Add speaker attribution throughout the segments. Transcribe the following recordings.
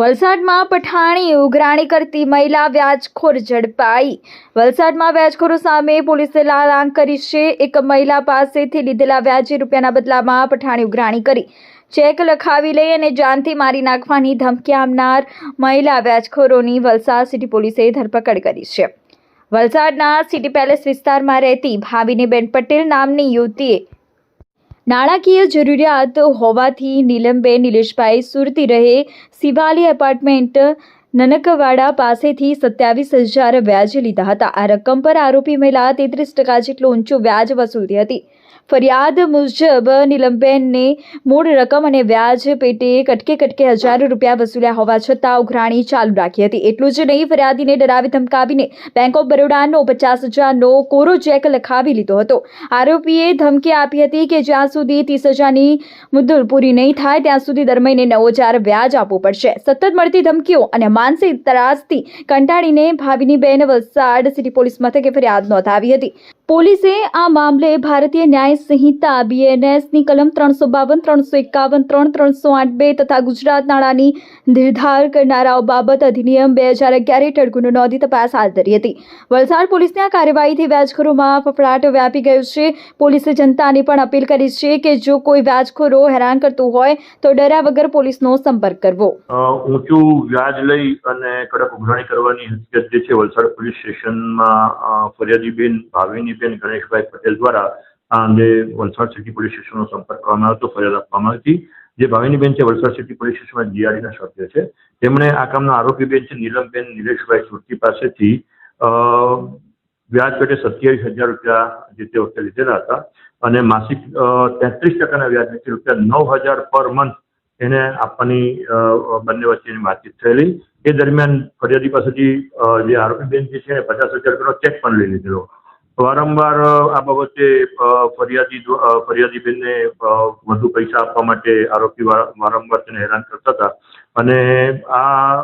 Speaker 1: વલસાડમાં પઠાણી, ઉઘરાણી કરતી મહિલા વ્યાજખોર ઝડપાઈ. વલસાડમાં વ્યાજખોરો સામે પોલીસે લાલાંક કરી છે. એક મહિલા પાસેથી લીધેલા વ્યાજે રૂપિયાના બદલામાં પઠાણી, ઉઘરાણી કરી. ચેક લખાવી લઈ અને જાનથી મારી નાખવાની ધમકી આપનાર મહિલા વ્યાજખોરોની વલસાડ સિટી પોલીસે ધરપકડ કરી છે. વલસાડના સિટી પેલેસ વિસ્તારમાં રહેતી ભાવિનીબેન પટેલ નામની યુવતીએ નાણાકીય જરૂરિયાત હોવાથી નીલમબેન નિલેશભાઈ સુરતી રહે. શિવાલી એપાર્ટમેન્ટ નનકવાડા પાસેથી સત્યાવીસ હજાર વ્યાજ લીધા હતા. આ રકમ પર આરોપી મહિલા તેત્રીસ ટકા જેટલું ઊંચું વ્યાજ વસૂલતી હતી. ફરિયાદ મુજબ નીલમબેનને મૂળ રકમ અને વ્યાજ પેટે કટકે કટકે હજારો રૂપિયા વસૂલ્યા હોવા છતાં ઉઘરાણી ચાલુ રાખી હતી. એટલું જ નહીં, ફરિયાદીને ડરાવી ધમકાવીને બેંક ઓફ બરોડાનો પચાસ હજારનો કોરો ચેક લખાવી લીધો હતો. આરોપીએ ધમકી આપી હતી કે જ્યાં સુધી ત્રીસ હજારની મુદ્દલ પૂરી નહીં થાય, ત્યાં સુધી દર મહિને નવ હજાર વ્યાજ આપવું પડશે. સતત મળતી ધમકીઓ અને માનસિક ત્રાસથી કંટાળીને ભાવિનીબેન વલસાડ સિટી પોલીસ મથકે ફરિયાદ નોંધાવી હતી. પોલીસે આ મામલે ભારતીય ન્યાય સંહિતા બીએનએસની કલમ ત્રણસો બાવન, ત્રણસો એકાવન, ત્રણ ત્રણસો આઠ બે તથા ગુજરાત નાણાંની નિર્ધાર કરનારાઓ બાબત અધિનિયમ બે હજાર અગિયાર હેઠળ ગુનો નોંધી તપાસ હાથ ધરી હતી. વલસાડ પોલીસની આ કાર્યવાહીથી વ્યાજખોરોમાં ફફડાટ વ્યાપી ગયો છે. પોલીસે જનતાને પણ અપીલ કરી છે કે જો કોઈ વ્યાજખોરો હેરાન કરતું હોય તો ડર્યા વગર પોલીસનો સંપર્ક કરવો.
Speaker 2: ઊંચું વ્યાજ લઈ અને કડક ઉઘરાણી કરવાની હકીકત જે છે, વલસાડ પોલીસ સ્ટેશનમાં ફરિયાદીબેન ફરિયાદીબેન ભાવિનીબેન ગણેશભાઈ પટેલ દ્વારા આ અંગે વલસાડ સિટી પોલીસ સ્ટેશનનો સંપર્ક કરવામાં આવ્યો ફરિયાદ આપવામાં આવી હતી. જે ભાવિનીબેન છે, વલસાડ સિટી પોલીસ સ્ટેશનમાં જીઆરડીના સભ્ય છે. તેમણે આ કામના આરોપીબેન છે, નીલમબેન નિલેશભાઈ સુરતી પાસેથી વ્યાજ પેટે સત્યાવીસ હજાર રૂપિયા જે તે વખતે લીધેલા હતા અને માસિક તેત્રીસ ટકાના વ્યાજ નીચે રૂપિયા નવ હજાર પર મંથ એને આપવાની બંને વચ્ચેની વાતચીત થયેલી. એ દરમિયાન ફરિયાદી પાસેથી જે આરોપી બેન જે છે પચાસ હજાર રૂપિયાનો ચેક પણ લઈ લીધેલો. વારંવાર આ બાબતે ફરિયાદી ફરિયાદી બેનને વધુ પૈસા આપવા માટે આરોપી વાર- વારંવાર તેને હેરાન કરતા હતા. અને આ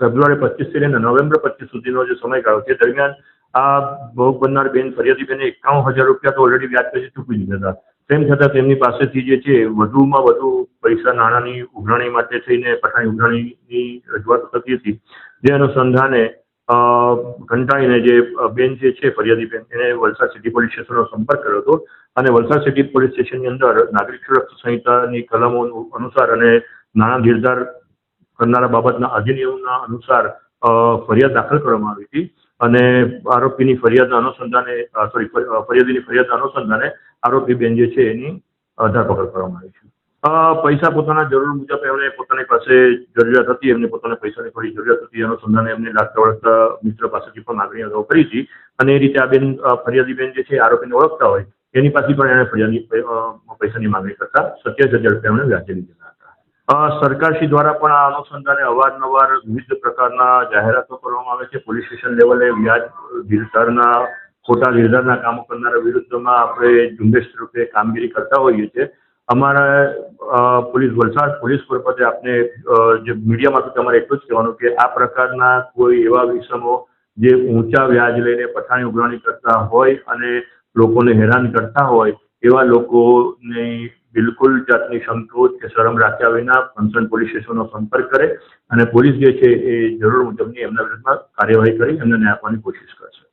Speaker 2: ફેબ્રુઆરી પચીસથી લઈને નવેમ્બર પચીસ સુધીનો જે સમયગાળો તે દરમિયાન આ ભોગ બનનાર બેન ફરિયાદી બેને એકાવન હજાર રૂપિયા તો ઓલરેડી વ્યાજ પછી ચૂકવી દીધા હતા. તેમ છતાં તેમની પાસેથી જે છે, વધુમાં વધુ પૈસા નાણાંની ઉઘરાણી માટે થઈને પઠાણી ઉઘરાણીની રજૂઆત થતી હતી. જે અનુસંધાને કંટાળીને જે બેન જે છે, ફરિયાદી બેન, એને વલસાડ સિટી પોલીસ સ્ટેશનનો સંપર્ક કર્યો હતો અને વલસાડ સિટી પોલીસ સ્ટેશનની અંદર નાગરિક સુરક્ષા સંહિતાની કલમો અનુસાર અને નાણાં ધીરધાર કરનારા બાબતના અધિનિયમના અનુસાર ફરિયાદ દાખલ કરવામાં આવી હતી અને આરોપીની ફરિયાદના અનુસંધાને સોરી, ફરિયાદીની ફરિયાદના અનુસંધાને આરોપી બેન જે છે એની ધરપકડ કરવામાં આવી છે. પૈસા પોતાના જરૂર મુજબ એમને પોતાની પાસે જરૂરિયાત હતી, એમને પોતાના પૈસાની થોડી જરૂરિયાત હતી અનુસંધાને એમને લાગતા વળગતા મિત્ર પાસેથી પણ માગણી અગાઉ કરી હતી. અને એ રીતે આ બેન ફરિયાદી બેન જે છે આરોપીને ઓળખતા હોય, એની પાસે પણ એણે ફરિયાદી પૈસાની માગણી કરતા સત્યાવીસ હજાર રૂપિયા એમણે વ્યાજે લીધેલા સરકારશ્રી દ્વારા પણ આ અનુસંધાને અવારનવાર વિવિધ પ્રકારના જાહેરાતો કરવામાં આવે છે. પોલીસ સ્ટેશન લેવલે વ્યાજ નિર્ધારના ખોટા નિર્ધારના કામો કરનારા વિરુદ્ધમાં આપણે ઝુંબેશ રૂપે કામગીરી કરતા હોઈએ છીએ. અમારા પોલીસ, વલસાડ પોલીસ મારફતે આપને જે મીડિયા મારફતે અમારે એટલું જ કહેવાનું કે આ પ્રકારના કોઈ એવા વિષમો જે ઊંચા વ્યાજ લઈને પઠાણી ઉઘરાણી કરતા હોય અને લોકોને હેરાન કરતા હોય, એવા લોકોને બિલકુલ જાતની સંકોચ કે શરમ રાખ્યા વિના કન્સર્ન પોલીસ સ્ટેશનનો સંપર્ક કરે અને પોલીસ જે છે એ જરૂર મુજબની એમના વિરુદ્ધમાં કાર્યવાહી કરી, એમને ન્યાય આપવાની કોશિશ કરશે.